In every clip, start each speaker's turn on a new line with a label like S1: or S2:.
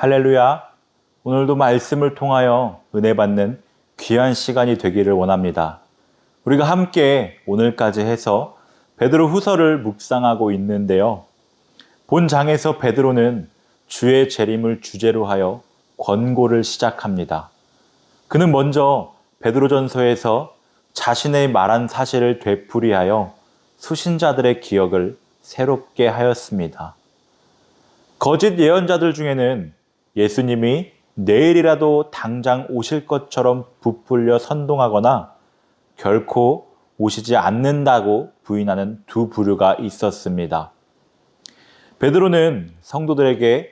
S1: 할렐루야. 오늘도 말씀을 통하여 은혜 받는 귀한 시간이 되기를 원합니다. 우리가 함께 오늘까지 해서 베드로 후서를 묵상하고 있는데요. 본 장에서 베드로는 주의 재림을 주제로 하여 권고를 시작합니다. 그는 먼저 베드로전서에서 자신의 말한 사실을 되풀이하여 수신자들의 기억을 새롭게 하였습니다. 거짓 예언자들 중에는 예수님이 내일이라도 당장 오실 것처럼 부풀려 선동하거나 결코 오시지 않는다고 부인하는 두 부류가 있었습니다. 베드로는 성도들에게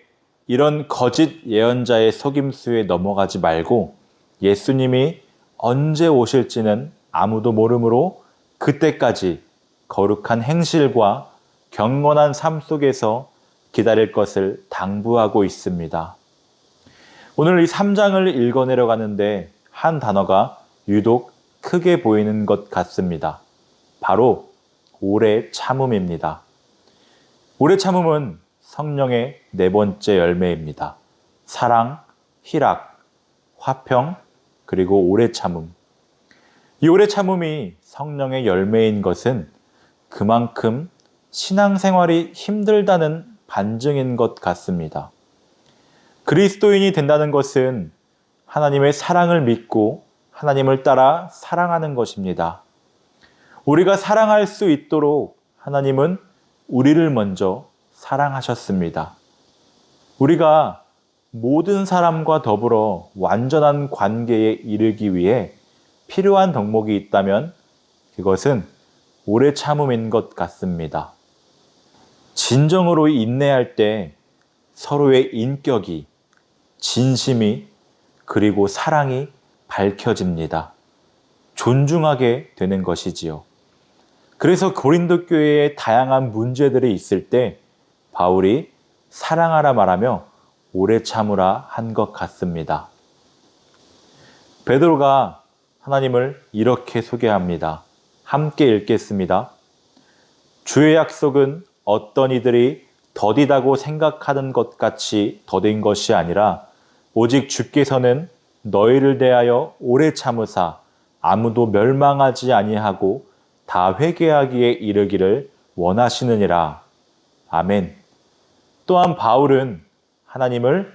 S1: 이런 거짓 예언자의 속임수에 넘어가지 말고 예수님이 언제 오실지는 아무도 모르므로 그때까지 거룩한 행실과 경건한 삶 속에서 기다릴 것을 당부하고 있습니다. 오늘 이 3장을 읽어내려 가는데 한 단어가 유독 크게 보이는 것 같습니다. 바로 오래 참음입니다. 오래 참음은 성령의 네 번째 열매입니다. 사랑, 희락, 화평, 그리고 오래 참음. 이 오래 참음이 성령의 열매인 것은 그만큼 신앙생활이 힘들다는 반증인 것 같습니다. 그리스도인이 된다는 것은 하나님의 사랑을 믿고 하나님을 따라 사랑하는 것입니다. 우리가 사랑할 수 있도록 하나님은 우리를 먼저 사랑하셨습니다. 우리가 모든 사람과 더불어 완전한 관계에 이르기 위해 필요한 덕목이 있다면 그것은 오래 참음인 것 같습니다. 진정으로 인내할 때 서로의 인격이, 진심이, 그리고 사랑이 밝혀집니다. 존중하게 되는 것이지요. 그래서 고린도 교회에 다양한 문제들이 있을 때 바울이 사랑하라 말하며 오래 참으라 한 것 같습니다. 베드로가 하나님을 이렇게 소개합니다. 함께 읽겠습니다. 주의 약속은 어떤 이들이 더디다고 생각하는 것 같이 더딘 것이 아니라 오직 주께서는 너희를 대하여 오래 참으사 아무도 멸망하지 아니하고 다 회개하기에 이르기를 원하시느니라. 아멘. 또한 바울은 하나님을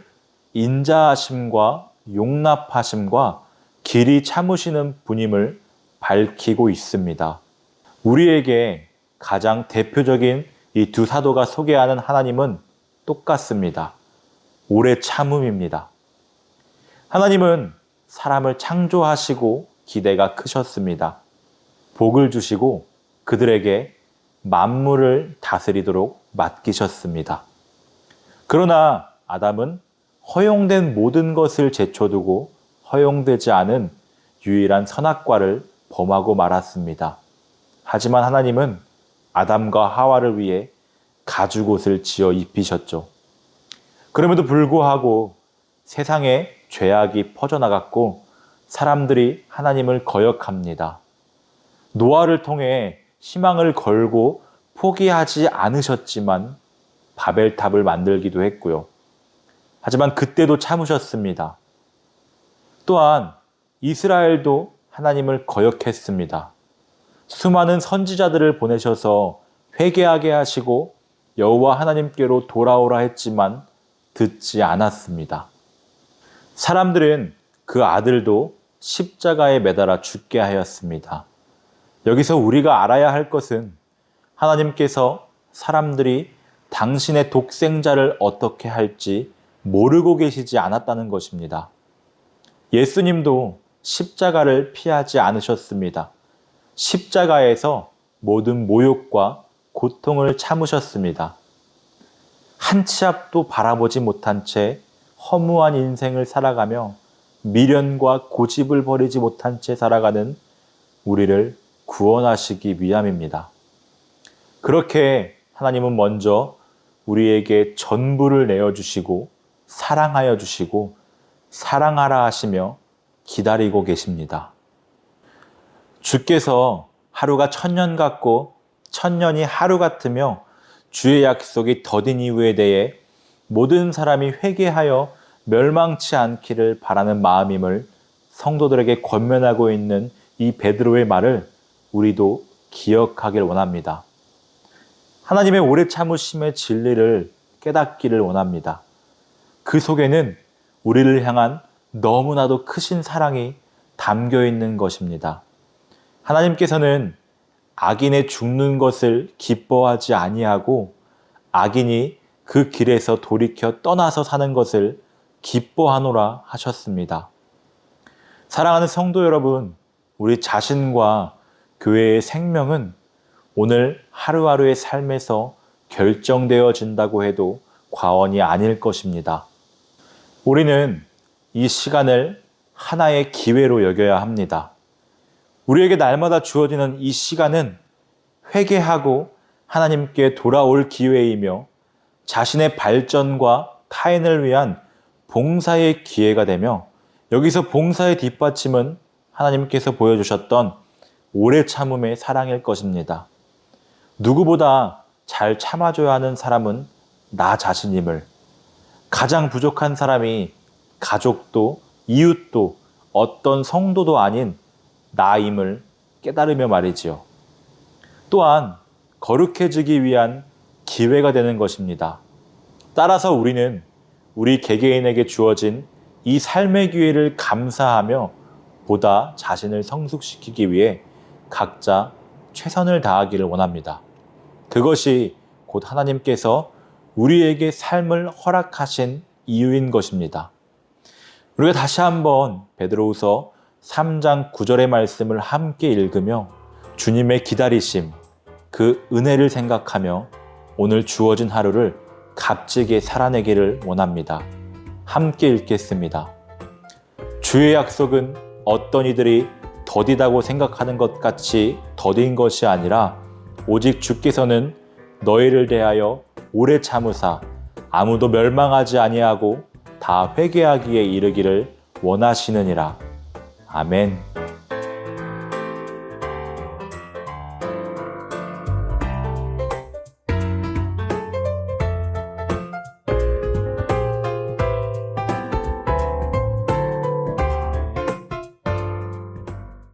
S1: 인자하심과 용납하심과 길이 참으시는 분임을 밝히고 있습니다. 우리에게 가장 대표적인 이 두 사도가 소개하는 하나님은 똑같습니다. 오래 참음입니다. 하나님은 사람을 창조하시고 기대가 크셨습니다. 복을 주시고 그들에게 만물을 다스리도록 맡기셨습니다. 그러나 아담은 허용된 모든 것을 제쳐두고 허용되지 않은 유일한 선악과를 범하고 말았습니다. 하지만 하나님은 아담과 하와를 위해 가죽옷을 지어 입히셨죠. 그럼에도 불구하고 세상에 죄악이 퍼져나갔고 사람들이 하나님을 거역합니다. 노아를 통해 희망을 걸고 포기하지 않으셨지만 바벨탑을 만들기도 했고요. 하지만 그때도 참으셨습니다. 또한 이스라엘도 하나님을 거역했습니다. 수많은 선지자들을 보내셔서 회개하게 하시고 여호와 하나님께로 돌아오라 했지만 듣지 않았습니다. 사람들은 그 아들도 십자가에 매달아 죽게 하였습니다. 여기서 우리가 알아야 할 것은 하나님께서 사람들이 당신의 독생자를 어떻게 할지 모르고 계시지 않았다는 것입니다. 예수님도 십자가를 피하지 않으셨습니다. 십자가에서 모든 모욕과 고통을 참으셨습니다. 한 치 앞도 바라보지 못한 채 허무한 인생을 살아가며 미련과 고집을 버리지 못한 채 살아가는 우리를 구원하시기 위함입니다. 그렇게 하나님은 먼저 우리에게 전부를 내어주시고 사랑하여 주시고 사랑하라 하시며 기다리고 계십니다. 주께서 하루가 천년 같고 천년이 하루 같으며 주의 약속이 더딘 이유에 대해 모든 사람이 회개하여 멸망치 않기를 바라는 마음임을 성도들에게 권면하고 있는 이 베드로의 말을 우리도 기억하길 원합니다. 하나님의 오래 참으심의 진리를 깨닫기를 원합니다. 그 속에는 우리를 향한 너무나도 크신 사랑이 담겨 있는 것입니다. 하나님께서는 악인의 죽는 것을 기뻐하지 아니하고 악인이 그 길에서 돌이켜 떠나서 사는 것을 기뻐하노라 하셨습니다. 사랑하는 성도 여러분, 우리 자신과 교회의 생명은 오늘 하루하루의 삶에서 결정되어진다고 해도 과언이 아닐 것입니다. 우리는 이 시간을 하나의 기회로 여겨야 합니다. 우리에게 날마다 주어지는 이 시간은 회개하고 하나님께 돌아올 기회이며 자신의 발전과 타인을 위한 봉사의 기회가 되며 여기서 봉사의 뒷받침은 하나님께서 보여주셨던 오래 참음의 사랑일 것입니다. 누구보다 잘 참아줘야 하는 사람은 나 자신임을 가장 부족한 사람이 가족도 이웃도 어떤 성도도 아닌 나임을 깨달으며 말이지요. 또한 거룩해지기 위한 기회가 되는 것입니다. 따라서 우리는 우리 개개인에게 주어진 이 삶의 기회를 감사하며 보다 자신을 성숙시키기 위해 각자 최선을 다하기를 원합니다. 그것이 곧 하나님께서 우리에게 삶을 허락하신 이유인 것입니다. 우리가 다시 한번 베드로후서 3장 9절의 말씀을 함께 읽으며 주님의 기다리심, 그 은혜를 생각하며 오늘 주어진 하루를 값지게 살아내기를 원합니다. 함께 읽겠습니다. 주의 약속은 어떤 이들이 더디다고 생각하는 것 같이 더딘 것이 아니라 오직 주께서는 너희를 대하여 오래 참으사 아무도 멸망하지 아니하고 다 회개하기에 이르기를 원하시느니라. 아멘.